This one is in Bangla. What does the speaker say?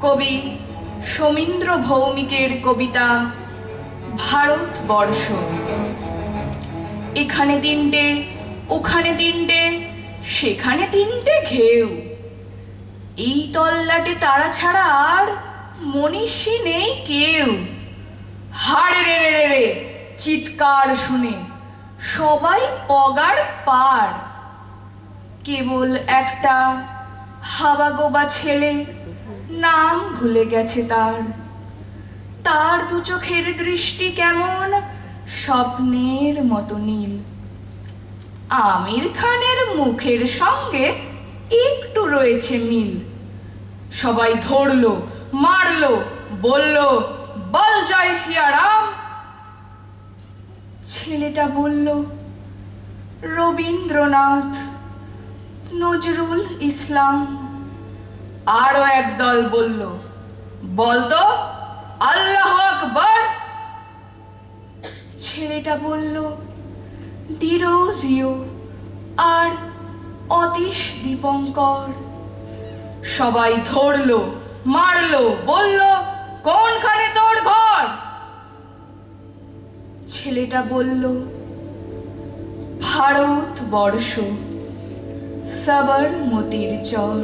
কবি সমীন্দ্র ভৌমিকের কবিতা ভারতবর্ষ। এখানে তিনটে, ওখানে তিনটে, সেখানে তিনটে ঘেউ। এই তল্লাটে তারা ছাড়া আর মনীষী নেই কেউ। হাড়ে রে রে রে, চিৎকার শুনে সবাই পগার পার। কেবল একটা হাওয়াগোবা ছেলে, নাম ভুলে গেছে তার। তার দু চোখের দৃষ্টি কেমন? স্বপ্নের মতো নীল। আমির খানের মুখের সঙ্গে একটু রয়েছে মিল। সবাই ধরলো, মারলো, বলল, বল জয় সিয়ারাম। ছেলেটা বলল, রবীন্দ্রনাথ। নজরুল ইসলাম আরও একদল বলল, বলতো, আল্লাহ আকবর! ছেলেটা বলল ডিরোজিও আর অতীশ দীপঙ্কর। সবাই ধরলো, মারলো, বলল, কোনখানে তোর ঘর? ছেলেটা বলল, ভারতবর্ষ। সাবরমতির চর